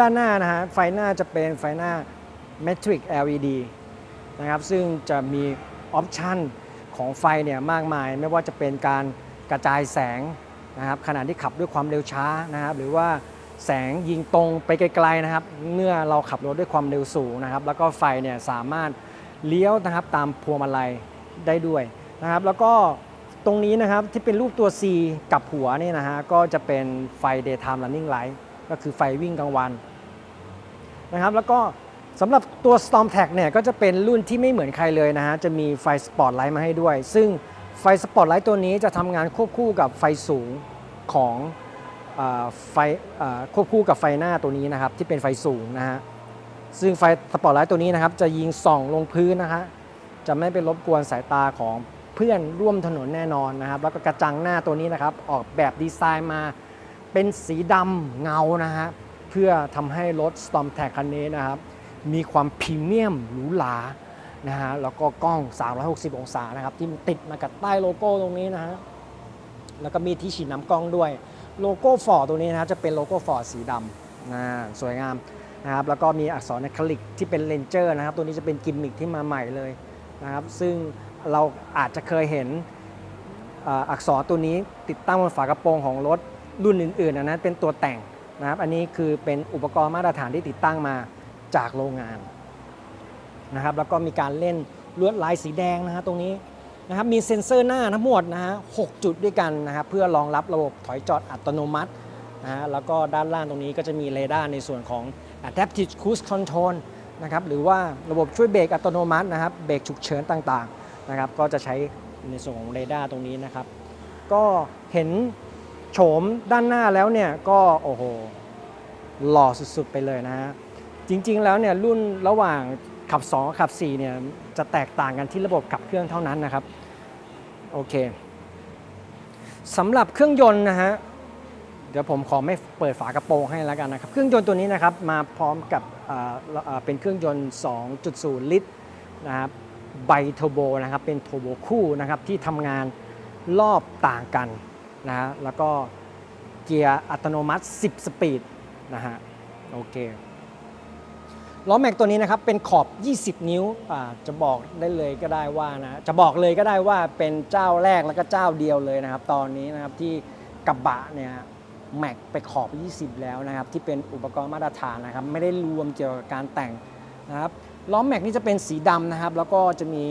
ด้านหน้านะฮะไฟหน้าจะเป็นไฟหน้า Matrix LED นะครับซึ่งจะมีออปชันของไฟเนี่ยมากมาย ไม่ว่าจะเป็นการกระจายแสงนะครับขณะที่ขับด้วยความเร็วช้านะครับหรือว่าแสงยิงตรงไปไกลๆนะครับเมื่อเราขับรถด้วยความเร็วสูงนะครับ แล้วก็ไฟเนี่ยสามารถเลี้ยวนะครับตามพวงมาลัยได้ด้วยนะครับ แล้วก็ตรงนี้นะครับที่เป็นรูปตัว C กับหัวนี่นะฮะก็จะเป็นไฟ daytime running light ก็คือไฟวิ่งกลางวัน นะครับ แล้วก็สำหรับตัว Storm Tag เนี่ยก็จะเป็นรุ่นที่ไม่เหมือนใครเลยนะฮะ จะมีไฟสปอตไลท์มาให้ด้วย ซึ่งไฟสปอตไลท์ตัวนี้จะทำงานควบคู่กับไฟสูงของอไฟควบคู่กับไฟหน้าตัวนี้นะครับ ที่เป็นไฟสูงนะฮะ ซึ่งไฟสปอตไลท์ตัวนี้นะครับ จะยิงส่องลงพื้นนะฮะ จะไม่ไปรบกวนสายตาของเพื่อนร่วมถนนแน่นอนนะครับ แล้วก็กระจังหน้าตัวนี้นะครับ ออกแบบดีไซน์มาเป็นสีดำเงานะฮะ พื่อทำให้รถ Storm Tag คันนี้นะครับ มีความพรีเมียมหรูหรานะฮะแล้วก็กล้อง 360 องศานะครับ ที่ติดมากับใต้โลโก้ตรงนี้นะฮะแล้วก็มีที่ฉีดน้ำกล้องด้วยโลโก้ฟอร์ดตัวนี้นะครับจะเป็นโลโก้ฟอร์ดสีดำนะสวยงามนะครับแล้วก็มีอักษรในคลิกที่เป็นเลนเจอร์นะครับ ตัวนี้จะเป็นกิมมิคที่มาใหม่เลยนะครับ ซึ่งเราอาจจะเคยเห็นอักษรตัวนี้ติดตั้งบนฝากระโปรงของรถรุ่นอื่นๆนะนั้นเป็นตัวแต่ง นะครับอันนี้คือเป็นอุปกรณ์มาตรฐานที่ติดตั้งมาจากโรงงานนะครับแล้วก็มีการเล่นลวดลายสีแดงนะฮะตรงนี้นะครับมีเซ็นเซอร์หน้าทั้งหมดนะฮะ6จุดด้วยกันนะครับเพื่อรองรับระบบถอยจอดอัตโนมัตินะฮะแล้วก็ด้านล่างตรงนี้ก็จะมีเรดาร์ในส่วนของ Adaptive Cruise Control นะครับหรือว่าระบบช่วยเบรกอัตโนมัตินะครับเบรกฉุกเฉินต่างๆนะครับก็จะใช้ในส่วนของเรดาร์ตรงนี้นะครับ ก็เห็น โฉมด้านหน้าแล้วเนี่ยก็โอ้โหหล่อสุดๆไปเลยนะฮะจริงๆแล้วเนี่ยรุ่นระหว่างขับ2ขับ4เนี่ยจะแตกต่างกันที่ระบบขับเครื่องเท่านั้นนะครับโอเคสำหรับเครื่องยนต์นะฮะเดี๋ยวผมขอไม่เปิดฝากระโปรงให้แล้วกันนะครับ เครื่องยนต์ตัวนี้นะครับมาพร้อมกับเป็นเครื่องยนต์ 2.0 ลิตรนะครับไบเทอร์โบนะครับเป็นโทโบคู่นะครับที่ทำงานรอบต่างกัน นะฮะแล้วก็เกียร์อัตโนมัติ 10 สปีดนะฮะโอเคล้อแม็กตัวนี้นะครับเป็นขอบ 20 นิ้วอ่าจะบอกได้เลยก็ได้ว่านะจะบอกเลยก็ได้ว่าเป็นเจ้าแรกแล้วก็เจ้าเดียวเลยนะครับ ตอนนี้นะครับที่กระบะเนี่ยแม็กไปขอบ 20 แล้วนะครับ ที่เป็นอุปกรณ์มาตรฐานนะครับ ไม่ได้รวมเกี่ยวกับการแต่งนะครับล้อแม็กนี่จะเป็นสีดำนะครับ แล้วก็จะมี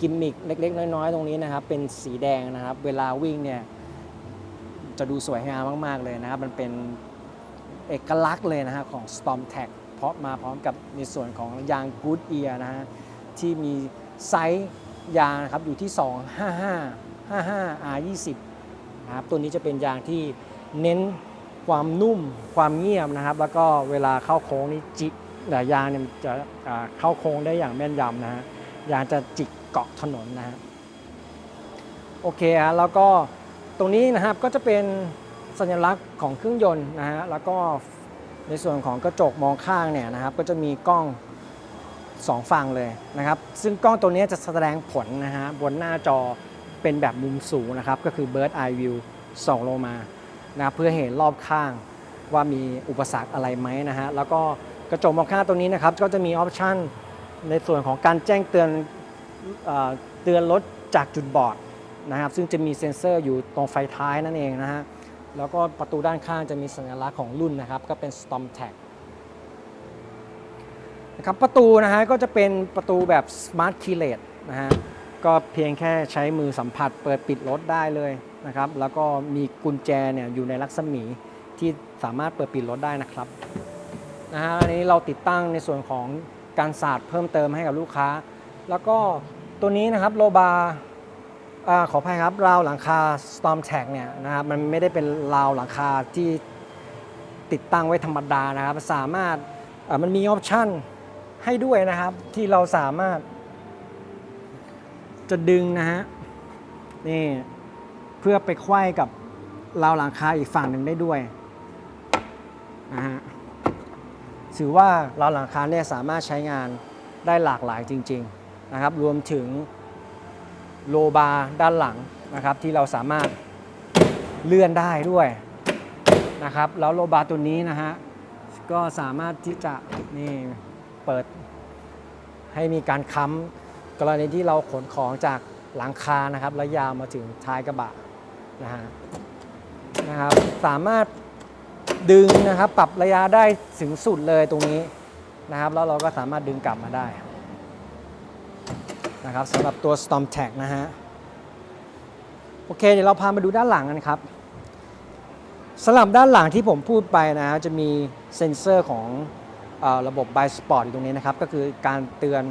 กิมมิคเล็ก ๆ น้อย ๆ ตรงนี้นะครับ เป็นสีแดงนะครับ เวลาวิ่งเนี่ย จะดูสวยงามมาก ๆ เลยนะครับ มันเป็นเอกลักษณ์เลยนะฮะของ Storm Tag เพราะมาพร้อมกับในส่วนของยาง Good Ear นะฮะที่มีไซส์ยางนะครับอยู่ที่ 255 55 R20 นะครับตัวนี้จะเป็นยางที่เน้นความนุ่มความเงียบนะครับ แล้วก็เวลาเข้าโค้งนี่จิกแต่ยางเนี่ยจะเข้าโค้งได้อย่างแม่นยำนะฮะยางจะจิกเกาะถนนนะฮะโอเคฮะแล้วก็ ตรงนี้นะครับก็จะเป็นสัญลักษณ์ของเครื่องยนต์นะฮะแล้วก็ในส่วนของกระจกมองข้างเนี่ยนะครับก็จะมีกล้องสองฝั่งเลยนะครับ ซึ่งกล้องตัวนี้จะแสดงผลนะฮะบนหน้าจอเป็นแบบมุมสูงนะครับ ก็คือ Bird Eye View ส่องลงมานะครับเพื่อเห็นรอบข้างว่ามีอุปสรรคอะไรไหมนะฮะแล้วก็กระจกมองข้างตัวนี้นะครับ ก็จะมีออปชันในส่วนของการแจ้งเตือนเอเตือนรถจากจุดบอด นะครับซึ่งจะมีเซ็นเซอร์อยู่ตรงไฟท้ายนั่นเองนะฮะแล้วก็ประตูด้านข้างจะมีสัญลักษณ์ของรุ่นนะครับ ก็เป็น Storm Tag นะครับประตูนะฮะก็จะเป็นประตูแบบ Smart Keyless นะฮะก็เพียงแค่ใช้มือสัมผัสเปิดปิดรถได้เลยนะครับ แล้วก็มีกุญแจเนี่ยอยู่ในลักษมีที่สามารถเปิดปิดรถได้นะครับนะฮะอันนี้เราติดตั้งในส่วนของการสาดเพิ่มเติมให้กับลูกค้า แล้วก็ตัวนี้นะครับโลบา อขออภัยครับราวหลังคา Storm Tag เนี่ยนะครับมันไม่ได้เป็นราวหลังคาที่ติดตั้งไว้ธรรมดานะครับ สามารถมันมีออปชั่นให้ด้วยนะครับ ที่เราสามารถ จะดึงนะฮะนี่เพื่อไปไขว้กับราวหลังคาอีกฝั่งหนึ่งได้ด้วยนะฮะถือว่าราวหลังคาเนี่ยสามารถใช้งานได้หลากหลายจริง ๆ นะครับ รวมถึง โลบาร์ด้านหลังนะครับ ที่เราสามารถเลื่อนได้ด้วยนะครับ แล้วโลบาร์ตัวนี้นะฮะก็สามารถที่จะนี่เปิดให้มีการค้ำกรณีที่เราขนของจากหลังคานะครับแล้วยาวมาถึงท้ายกระบะนะฮะนะครับสามารถดึงนะครับปรับระยะได้ถึงสุดเลยตรงนี้นะครับ แล้วเราก็สามารถดึงกลับมาได้ นะครับสำหรับตัว Storm Tag นะฮะ โอเค เดี๋ยวเราพามาดูด้านหลังกันครับสำหรับด้านหลังที่ผมพูดไปนะฮะจะมีเซ็นเซอร์ของอระบบ b i Sport อยู่ตรงนี้นะครับ ก็คือการเตือน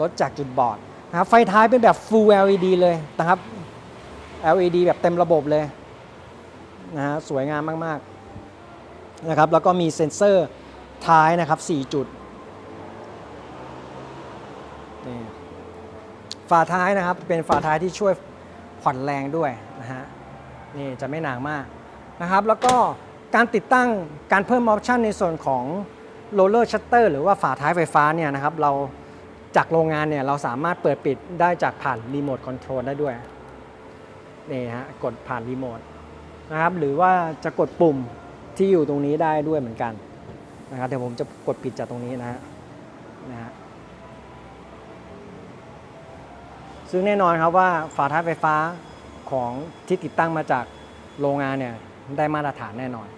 รถจากจุดบอดนะครับไฟท้ายเป็นแบบ Full LED เลยนะครับ LED แบบเต็มระบบเลยนะฮะสวยงามมาก ๆ นะครับ แล้วก็มีเซ็นเซอร์ท้ายนะครับ 4 จุดนี่ ฝาท้ายนะครับเป็นฝาท้ายที่ช่วยผ่อนแรงด้วยนะฮะนี่จะไม่หนามากนะครับ แล้วก็การติดตั้งการเพิ่มออปชันในส่วนของโรลเลอร์ชัตเตอร์หรือว่าฝาท้ายไฟฟ้าเนี่ยนะครับเราจากโรงงานเนี่ยเราสามารถเปิดปิดได้จากผ่านรีโมทคอนโทรลได้ด้วยนี่ฮะกดผ่านรีโมทนะครับหรือว่าจะกดปุ่มที่อยู่ตรงนี้ได้ด้วยเหมือนกันนะครับเดี๋ยวผมจะกดปิดจากตรงนี้นะฮะนะฮะ ซึ่งแน่นอนครับว่าฝาท้ายไฟฟ้าของที่ติดตั้งมาจากโรงงานเนี่ยได้มาตรฐานแน่นอน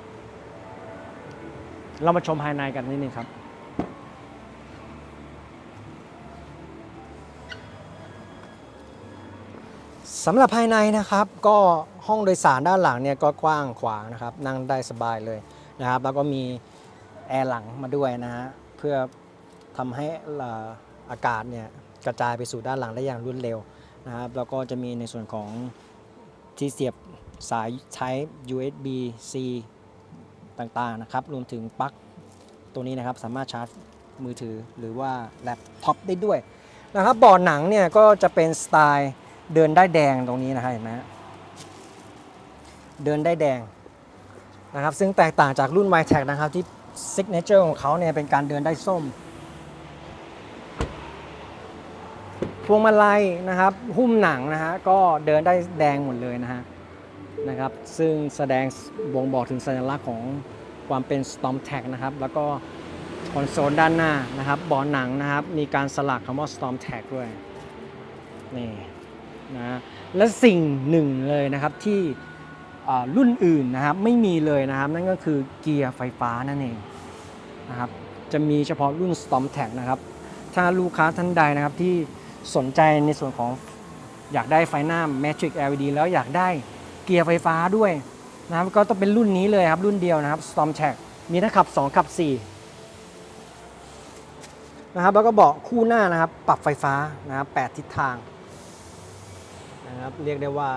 เรามาชมภายในกันนิดนึงครับ สำหรับภายในนะครับ ก็ห้องโดยสารด้านหลังเนี่ยก็กว้างขวางนะครับ นั่งได้สบายเลยนะครับ แล้วก็มีแอร์หลังมาด้วยนะฮะเพื่อทำให้อากาศเนี่ย กระจายไปสู่ด้านหลังได้อย่างรวดเร็วนะครับแล้วก็จะมีในส่วนของที่เสียบสายใช้ USB C ต่างๆนะครับรวมถึงปลั๊กตัวนี้นะครับสามารถชาร์จมือถือหรือว่าแล็ปท็อปได้ด้วยนะครับบาะหนังเนี่ยก็จะเป็นสไตล์เดินได้แดงตรงนี้นะครับเห็นไหมฮะเดินได้แดงนะครับซึ่งแตกต่างจากรุ่น y t e c นะครับที่ซิกเนเจอร์ของเขาเนี่ยเป็นการเดินได้ส้ม พ วงมาลัยนะครับหุ้มหนังนะฮะก็เดินได้แดงหมดเลยนะฮะนะครับซึ่งแสดงบ่งบอกถึงสัญลักษณ์ของความเป็น Storm Tag นะครับแล้วก็คอนโซลด้านหน้านะครับเบาหนังนะครับมีการสลักคำว่า Storm Tag ด้วยนี่นะและสิ่งหนึ่งเลยนะครับที่รุ่นอื่นนะครับไม่มีเลยนะครับ นั่นก็คือเกียร์ไฟฟ้านั่นเองนะครับจะมีเฉพาะรุ่น Storm Tag นะครับถ้าลูกค้าท่านใดนะครับที่ สนใจในส่วนของอยากได้ไฟหน้า Matrix LED แล้วอยากได้เกียร์ไฟฟ้าด้วยนะครับก็ต้องเป็นรุ่นนี้เลยครับ รุ่นเดียวนะครับ Storm Tag มีทั้งขับ 2 ขับ 4 นะครับ แล้วก็เบาะคู่หน้านะครับ ปรับไฟฟ้านะครับ8ทิศทางนะครับเรียกได้ว่า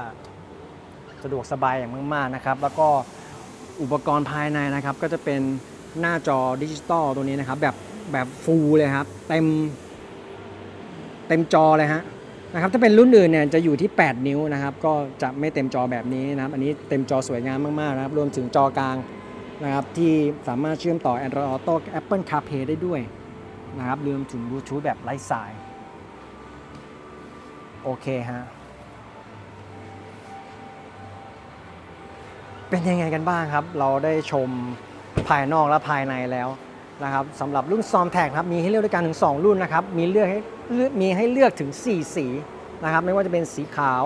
สะดวกสบายอย่างมากๆนะครับ แล้วก็อุปกรณ์ภายในนะครับ ก็จะเป็นหน้าจอดิจิตอลตัวนี้นะครับ แบบแบบฟูลเลยครับ เต็ม เต็มจอเลยฮะนะครับถ้าเป็นรุ่นอื่นเนี่ยจะอยู่ที่ 8 นิ้วนะครับก็จะไม่เต็มจอแบบนี้นะครับอันนี้เต็มจอสวยงามมากๆนะครับรวมถึงจอกลางนะครับที่สามารถเชื่อมต่อ Android Auto Apple CarPlay ได้ด้วยนะครับรวมถึงบลูทูธแบบไร้สายโอเคฮะเป็นยังไงกันบ้างครับ เราได้ชมภายนอกและภายในแล้วนะครับสำหรับรุ่นซอมแท็กครับมีให้เลือกด้วยกันถึง 2 รุ่นนะครับมีเลือกให้ มีให้เลือกถึง 4 สีนะครับ ไม่ว่าจะเป็นสีขาว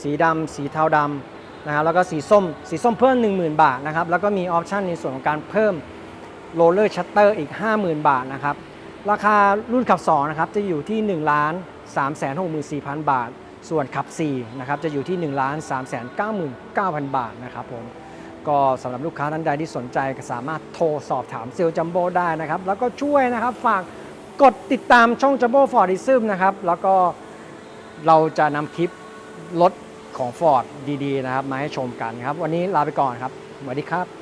สีดำ สีเทาดำนะครับ แล้วก็สีส้ม สีส้มเพิ่ม 10,000 บาทนะครับ แล้วก็มีออปชันในส่วนของการเพิ่มโรลเลอร์ชัตเตอร์อีก 50,000 บาทนะครับ ราคารุ่นขับ2นะครับ จะอยู่ที่1ล้าน3 6 4 0 0 0 บาท ส่วนขับ4นะครับ จะอยู่ที่1ล้าน3 9 9 0 0 บาทนะครับผม ก็สำหรับลูกค้าท่านใดที่สนใจก็สามารถโทรสอบถามเซลล์จัมโบ้ได้นะครับ แล้วก็ช่วยนะครับฝาก กดติดตามช่องจัมโบ้ฟอร์ดิซึมนะครับ แล้วก็เราจะนำคลิปรถของ Ford ดีๆ นะครับ มาให้ชมกันครับ วันนี้ลาไปก่อนครับสวัสดีครับ